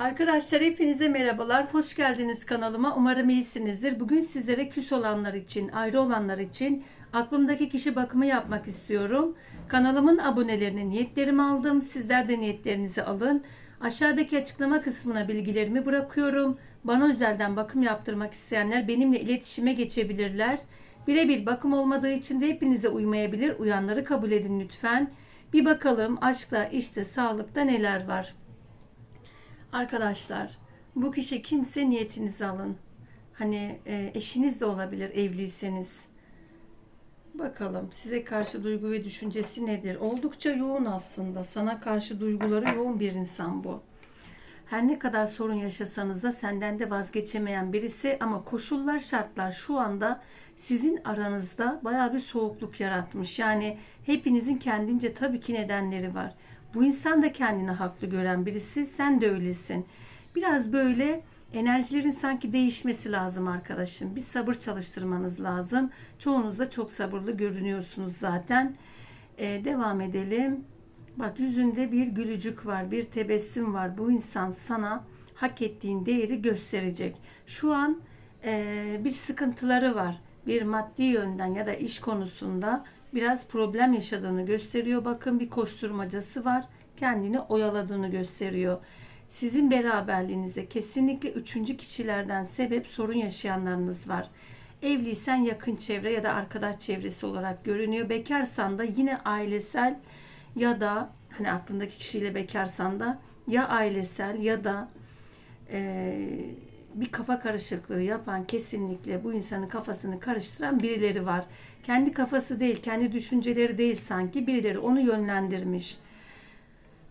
Arkadaşlar hepinize merhabalar. Hoş geldiniz kanalıma. Umarım iyisinizdir. Bugün sizlere küs olanlar için, ayrı olanlar için aklımdaki kişi bakımı yapmak istiyorum. Kanalımın abonelerini niyetlerimi aldım. Sizler de niyetlerinizi alın. Aşağıdaki açıklama kısmına bilgilerimi bırakıyorum. Bana özelden bakım yaptırmak isteyenler benimle iletişime geçebilirler. Birebir bakım olmadığı için de hepinize uymayabilir. Uyanları kabul edin lütfen. Bir bakalım aşkta, işte, sağlıkta neler var. Arkadaşlar bu kişi kimse niyetinizi alın. Hani e, eşiniz de olabilir evliyseniz. Bakalım size karşı duygu ve düşüncesi nedir? Oldukça yoğun aslında. Sana karşı duyguları yoğun bir insan bu. Her ne kadar sorun yaşasanız da senden de vazgeçemeyen birisi ama koşullar şartlar şu anda sizin aranızda baya bir soğukluk yaratmış. Yani hepinizin kendince tabii ki nedenleri var. Bu insan da kendini haklı gören birisi. Sen de öylesin. Biraz böyle enerjilerin sanki değişmesi lazım arkadaşım. Bir sabır çalıştırmanız lazım. Çoğunuz da çok sabırlı görünüyorsunuz zaten. Ee, devam edelim. Bak yüzünde bir gülücük var, bir tebessüm var. Bu insan sana hak ettiğin değeri gösterecek. Şu an e, bir sıkıntıları var. Bir maddi yönden ya da iş konusunda biraz problem yaşadığını gösteriyor. Bakın bir koşturmacası var. Kendini oyaladığını gösteriyor. Sizin beraberliğinize kesinlikle üçüncü kişilerden sebep sorun yaşayanlarınız var. Evliysen yakın çevre ya da arkadaş çevresi olarak görünüyor. Bekarsan da yine ailesel ya da hani aklındaki kişiyle bekarsan da ya ailesel ya da eee bir kafa karışıklığı yapan kesinlikle bu insanın kafasını karıştıran birileri var. Kendi kafası değil, kendi düşünceleri değil sanki birileri onu yönlendirmiş.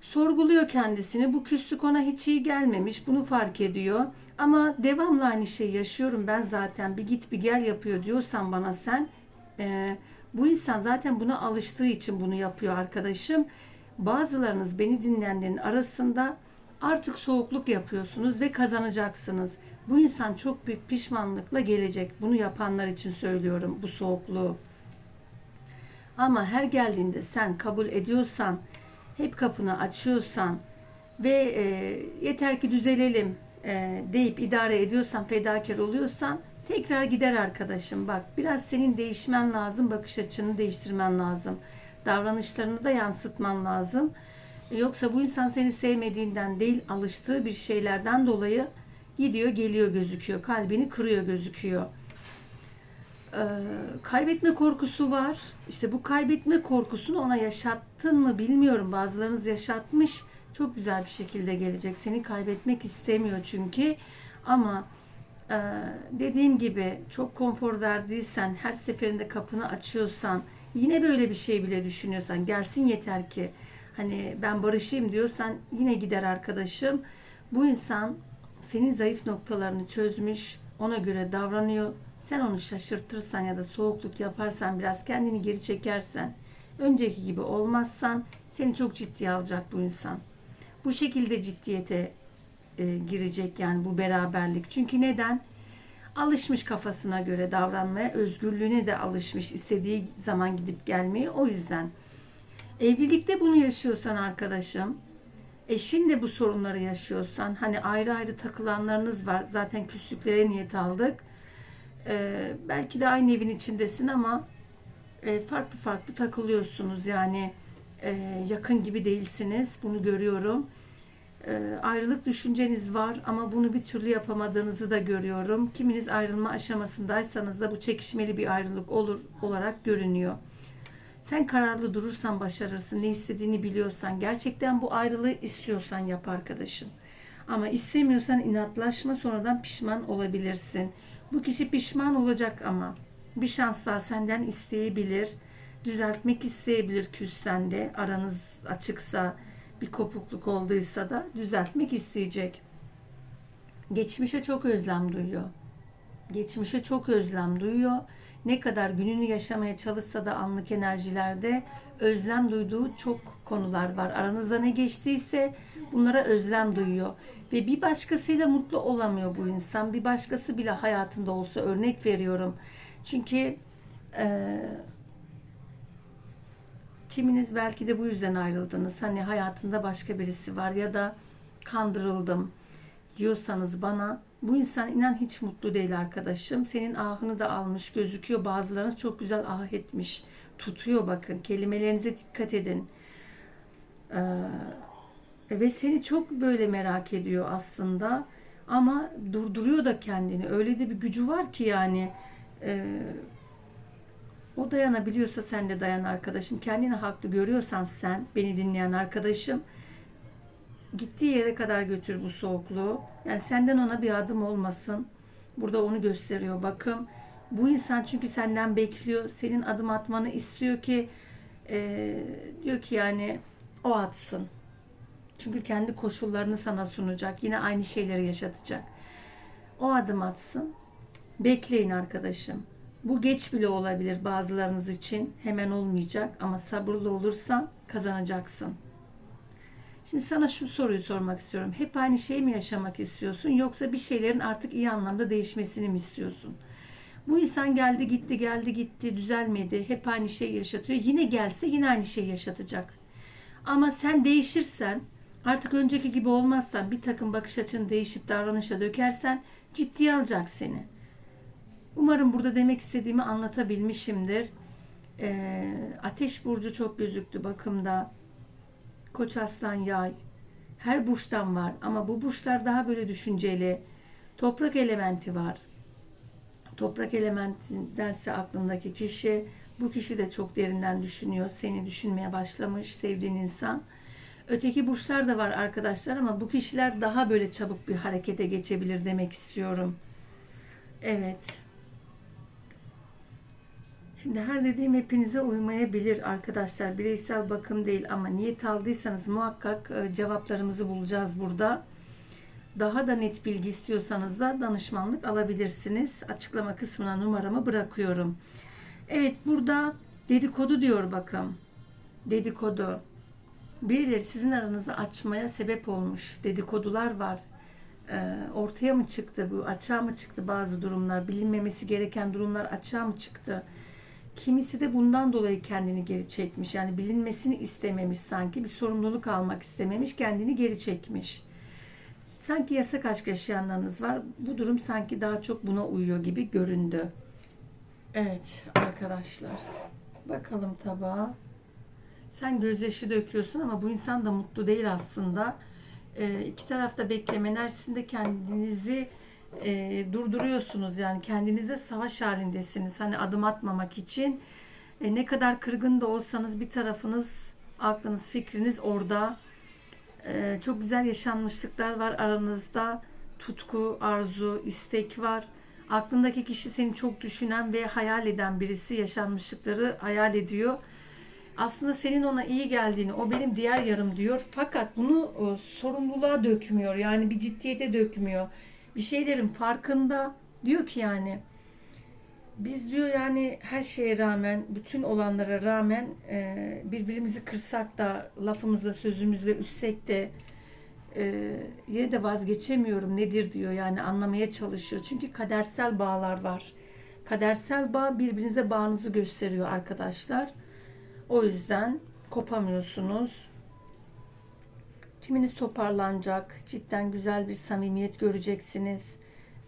Sorguluyor kendisini. Bu küslük ona hiç iyi gelmemiş. Bunu fark ediyor. Ama devamlı aynı şeyi yaşıyorum ben zaten. Bir git bir gel yapıyor diyorsan bana sen. e, bu insan zaten buna alıştığı için bunu yapıyor arkadaşım. Bazılarınız beni dinleyenlerin arasında artık soğukluk yapıyorsunuz ve kazanacaksınız. Bu insan çok büyük pişmanlıkla gelecek. Bunu yapanlar için söylüyorum bu soğukluğu. Ama her geldiğinde sen kabul ediyorsan, hep kapını açıyorsan ve e, yeter ki düzelelim e, deyip idare ediyorsan, fedakar oluyorsan tekrar gider arkadaşım. Bak biraz senin değişmen lazım, bakış açını değiştirmen lazım. Davranışlarını da yansıtman lazım. Yoksa bu insan seni sevmediğinden değil, alıştığı bir şeylerden dolayı gidiyor, geliyor gözüküyor. Kalbini kırıyor gözüküyor. Ee, kaybetme korkusu var. İşte bu kaybetme korkusunu ona yaşattın mı bilmiyorum. Bazılarınız yaşatmış. Çok güzel bir şekilde gelecek. Seni kaybetmek istemiyor çünkü. Ama e, dediğim gibi çok konfor verdiysen, her seferinde kapını açıyorsan, yine böyle bir şey bile düşünüyorsan, gelsin yeter ki hani ben barışayım diyorsan yine gider arkadaşım. Bu insan senin zayıf noktalarını çözmüş, ona göre davranıyor. Sen onu şaşırtırsan ya da soğukluk yaparsan biraz kendini geri çekersen, önceki gibi olmazsan seni çok ciddiye alacak bu insan. Bu şekilde ciddiyete e, girecek yani bu beraberlik. Çünkü neden? Alışmış kafasına göre davranmaya, özgürlüğüne de alışmış istediği zaman gidip gelmeyi. O yüzden evlilikte bunu yaşıyorsan arkadaşım, eşin de bu sorunları yaşıyorsan, hani ayrı ayrı takılanlarınız var. Zaten küslüklere niyet aldık. Ee, belki de aynı evin içindesin ama e, farklı farklı takılıyorsunuz. Yani e, yakın gibi değilsiniz. Bunu görüyorum. E, ayrılık düşünceniz var ama bunu bir türlü yapamadığınızı da görüyorum. Kiminiz ayrılma aşamasındaysanız da bu çekişmeli bir ayrılık olur olarak görünüyor. Sen kararlı durursan başarırsın. Ne istediğini biliyorsan, gerçekten bu ayrılığı istiyorsan yap arkadaşım. Ama istemiyorsan inatlaşma sonradan pişman olabilirsin. Bu kişi pişman olacak ama bir şans daha senden isteyebilir. Düzeltmek isteyebilir küssen de aranız açıksa bir kopukluk olduysa da düzeltmek isteyecek. Geçmişe çok özlem duyuyor. Geçmişe çok özlem duyuyor. Ne kadar gününü yaşamaya çalışsa da anlık enerjilerde özlem duyduğu çok konular var. Aranızda ne geçtiyse bunlara özlem duyuyor. Ve bir başkasıyla mutlu olamıyor bu insan. Bir başkası bile hayatında olsa örnek veriyorum. Çünkü e, kiminiz belki de bu yüzden ayrıldınız. Hani hayatında başka birisi var ya da kandırıldım diyorsanız bana bu insan inan hiç mutlu değil arkadaşım. Senin ahını da almış gözüküyor. Bazılarınız çok güzel ah etmiş. Tutuyor bakın. Kelimelerinize dikkat edin. Ee, ve seni çok böyle merak ediyor aslında. Ama durduruyor da kendini. Öyle de bir gücü var ki yani. E, o dayanabiliyorsa sen de dayan arkadaşım. Kendini haklı görüyorsan sen, beni dinleyen arkadaşım, gittiği yere kadar götür bu soğukluğu. Yani senden ona bir adım olmasın. Burada onu gösteriyor. Bakın bu insan çünkü senden bekliyor. Senin adım atmanı istiyor ki e, diyor ki yani o atsın. Çünkü kendi koşullarını sana sunacak. Yine aynı şeyleri yaşatacak. O adım atsın. Bekleyin arkadaşım. Bu geç bile olabilir bazılarınız için. Hemen olmayacak ama sabırlı olursan kazanacaksın. Şimdi sana şu soruyu sormak istiyorum. Hep aynı şeyi mi yaşamak istiyorsun yoksa bir şeylerin artık iyi anlamda değişmesini mi istiyorsun? Bu insan geldi gitti geldi gitti düzelmedi. Hep aynı şeyi yaşatıyor. Yine gelse yine aynı şeyi yaşatacak. Ama sen değişirsen artık önceki gibi olmazsan bir takım bakış açını değişip davranışa dökersen ciddiye alacak seni. Umarım burada demek istediğimi anlatabilmişimdir. Ee, ateş burcu çok gözüktü bakımda. Koç aslan yay. Her burçtan var ama bu burçlar daha böyle düşünceli. Toprak elementi var. Toprak elementindense aklındaki kişi bu kişi de çok derinden düşünüyor. Seni düşünmeye başlamış sevdiğin insan. Öteki burçlar da var arkadaşlar ama bu kişiler daha böyle çabuk bir harekete geçebilir demek istiyorum. Evet. Şimdi her dediğim hepinize uymayabilir arkadaşlar. Bireysel bakım değil ama niyet aldıysanız muhakkak e, cevaplarımızı bulacağız burada. Daha da net bilgi istiyorsanız da danışmanlık alabilirsiniz. Açıklama kısmına numaramı bırakıyorum. Evet burada dedikodu diyor bakın. Dedikodu. Birileri sizin aranızı açmaya sebep olmuş. Dedikodular var. Ee, ortaya mı çıktı bu? Açığa mı çıktı bazı durumlar? Bilinmemesi gereken durumlar açığa mı çıktı? Kimisi de bundan dolayı kendini geri çekmiş. Yani bilinmesini istememiş sanki. Bir sorumluluk almak istememiş. Kendini geri çekmiş. Sanki yasak aşk yaşayanlarınız var. Bu durum sanki daha çok buna uyuyor gibi göründü. Evet arkadaşlar. Bakalım tabağa. Sen gözyaşı döküyorsun ama bu insan da mutlu değil aslında. Ee, iki tarafta bekleme enerjisinde kendinizi e, durduruyorsunuz. Yani kendinizde savaş halindesiniz. Hani adım atmamak için. E, ne kadar kırgın da olsanız bir tarafınız, aklınız, fikriniz orada. E, çok güzel yaşanmışlıklar var aranızda. Tutku, arzu, istek var. Aklındaki kişi seni çok düşünen ve hayal eden birisi yaşanmışlıkları hayal ediyor. Aslında senin ona iyi geldiğini, o benim diğer yarım diyor. Fakat bunu e, sorumluluğa dökmüyor. Yani bir ciddiyete dökmüyor bir şeylerin farkında. Diyor ki yani biz diyor yani her şeye rağmen, bütün olanlara rağmen e, birbirimizi kırsak da, lafımızla, sözümüzle üssek de e, yine de vazgeçemiyorum nedir diyor. Yani anlamaya çalışıyor. Çünkü kadersel bağlar var. Kadersel bağ birbirinize bağınızı gösteriyor arkadaşlar. O yüzden kopamıyorsunuz. Kiminiz toparlanacak, cidden güzel bir samimiyet göreceksiniz.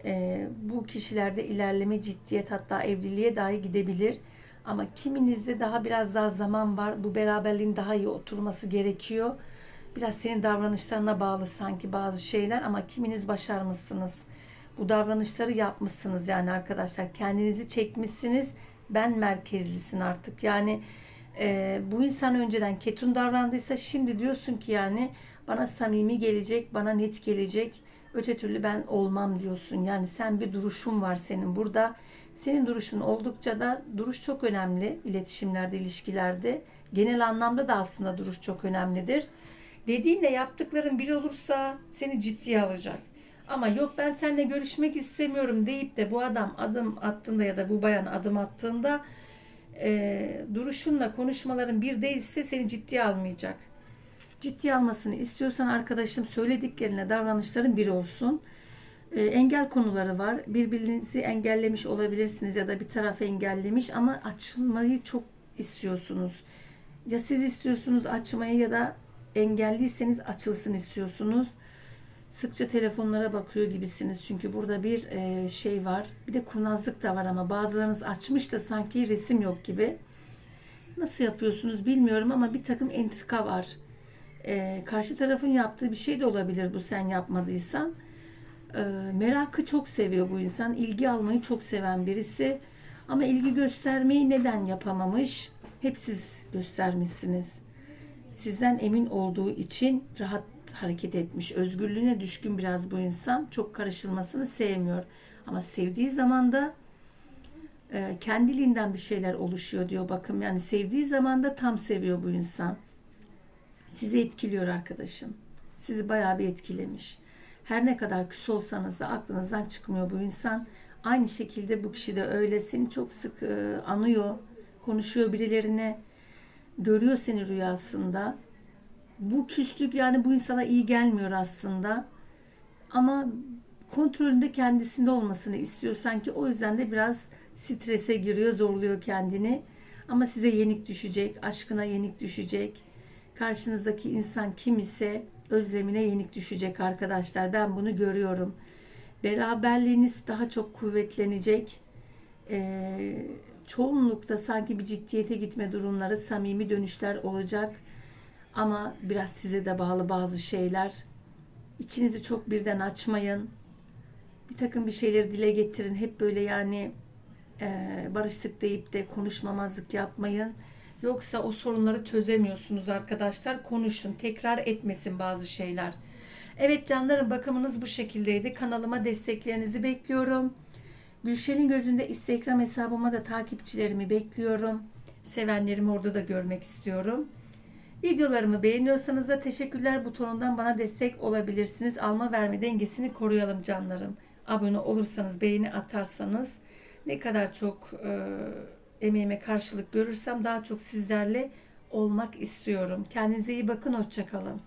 E, bu kişilerde ilerleme, ciddiyet hatta evliliğe dahi gidebilir. Ama kiminizde daha biraz daha zaman var. Bu beraberliğin daha iyi oturması gerekiyor. Biraz senin davranışlarına bağlı sanki bazı şeyler ama kiminiz başarmışsınız. Bu davranışları yapmışsınız yani arkadaşlar. Kendinizi çekmişsiniz. Ben merkezlisin artık. Yani e, bu insan önceden ketun davrandıysa şimdi diyorsun ki yani bana samimi gelecek, bana net gelecek. Öte türlü ben olmam diyorsun. Yani sen bir duruşun var senin burada. Senin duruşun oldukça da duruş çok önemli iletişimlerde, ilişkilerde. Genel anlamda da aslında duruş çok önemlidir. Dediğinle yaptıkların bir olursa seni ciddiye alacak. Ama yok ben seninle görüşmek istemiyorum deyip de bu adam adım attığında ya da bu bayan adım attığında e, duruşunla konuşmaların bir değilse seni ciddiye almayacak ciddi almasını istiyorsan arkadaşım söylediklerine davranışların bir olsun. E, engel konuları var. Birbirinizi engellemiş olabilirsiniz ya da bir tarafı engellemiş ama açılmayı çok istiyorsunuz. Ya siz istiyorsunuz açmayı ya da engelliyseniz açılsın istiyorsunuz. Sıkça telefonlara bakıyor gibisiniz. Çünkü burada bir e, şey var. Bir de kurnazlık da var ama bazılarınız açmış da sanki resim yok gibi. Nasıl yapıyorsunuz bilmiyorum ama bir takım entrika var. E, karşı tarafın yaptığı bir şey de olabilir bu sen yapmadıysan. E, merakı çok seviyor bu insan. İlgi almayı çok seven birisi. Ama ilgi göstermeyi neden yapamamış? Hep siz göstermişsiniz. Sizden emin olduğu için rahat hareket etmiş. Özgürlüğüne düşkün biraz bu insan. Çok karışılmasını sevmiyor. Ama sevdiği zaman da e, kendiliğinden bir şeyler oluşuyor diyor bakım. Yani sevdiği zaman da tam seviyor bu insan. Sizi etkiliyor arkadaşım. Sizi bayağı bir etkilemiş. Her ne kadar küs olsanız da aklınızdan çıkmıyor bu insan. Aynı şekilde bu kişi de öyle. Seni çok sık e, anıyor. Konuşuyor birilerine. Görüyor seni rüyasında. Bu küslük yani bu insana iyi gelmiyor aslında. Ama kontrolünde kendisinde olmasını istiyor sanki. O yüzden de biraz strese giriyor, zorluyor kendini. Ama size yenik düşecek, aşkına yenik düşecek. Karşınızdaki insan kim ise özlemine yenik düşecek arkadaşlar. Ben bunu görüyorum. Beraberliğiniz daha çok kuvvetlenecek. Ee, çoğunlukta sanki bir ciddiyete gitme durumları, samimi dönüşler olacak. Ama biraz size de bağlı bazı şeyler. İçinizi çok birden açmayın. Bir takım bir şeyleri dile getirin. Hep böyle yani e, barıştık deyip de konuşmamazlık yapmayın. Yoksa o sorunları çözemiyorsunuz arkadaşlar. Konuşun. Tekrar etmesin bazı şeyler. Evet canlarım bakımınız bu şekildeydi. Kanalıma desteklerinizi bekliyorum. Gülşen'in gözünde Instagram hesabıma da takipçilerimi bekliyorum. Sevenlerimi orada da görmek istiyorum. Videolarımı beğeniyorsanız da teşekkürler butonundan bana destek olabilirsiniz. Alma verme dengesini koruyalım canlarım. Abone olursanız, beğeni atarsanız ne kadar çok e, emeğime karşılık görürsem daha çok sizlerle olmak istiyorum. Kendinize iyi bakın, hoşçakalın.